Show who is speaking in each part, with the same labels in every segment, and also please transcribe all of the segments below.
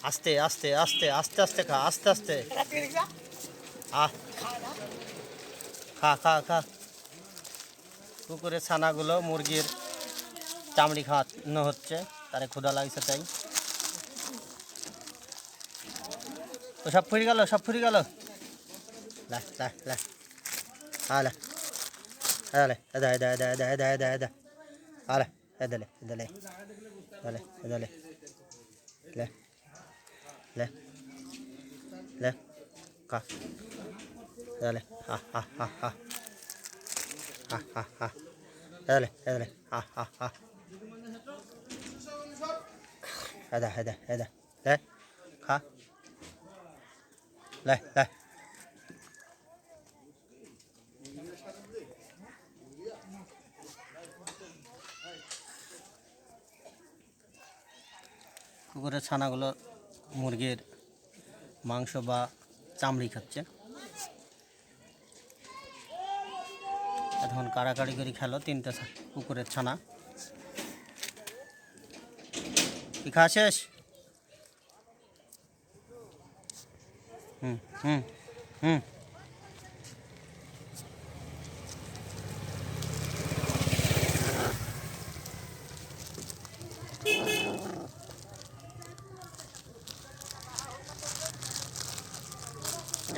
Speaker 1: আস্তে আস্তে আস্তে আস্তে আস্তে খা আস্তে আস্তে খা খা খা কুকুরের ছানাগুলো মুরগির চামড়ি খাওয়ানো হচ্ছে তারে ক্ষুধা লাগছে তাই তো সব ফুরি গেল সব ফুরি গেল লা লে লে লে কা এদলে হা হা হা হা হা হা হা এদলে এদলে হা হা হা এদা এদা এদা লে খা লে লে কুকুরের ছানাগুলো মুরগির মাংস বা চামড়ি খাচ্ছে। এখন কাড়াকাড়ি করে খেলো, তিনটা কুকুরের ছানা। কি শেষ? হুম হুম হুম।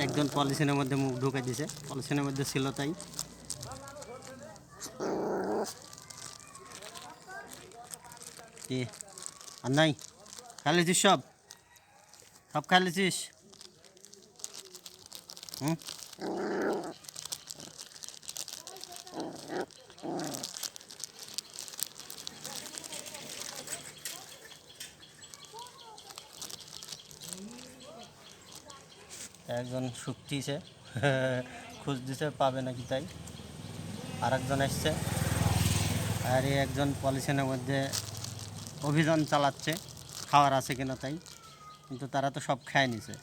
Speaker 1: একজন পলিথিনের মধ্যে মুখ ঢুকে দিছে। পলিথিনের মধ্যে ছিল তাই। আর নাই। খালিছিস সব? সব খালিছিস হুম? একজন শুকতিছে খুঁজ দিছে, পাবে নাকি তাই। আর একজন এসছে। আর এই একজন পলিথিনের মধ্যে অভিযান চালাচ্ছে। খাওয়ার আছে কিনা তাই। কিন্তু তারা তো সব খায় নিছে।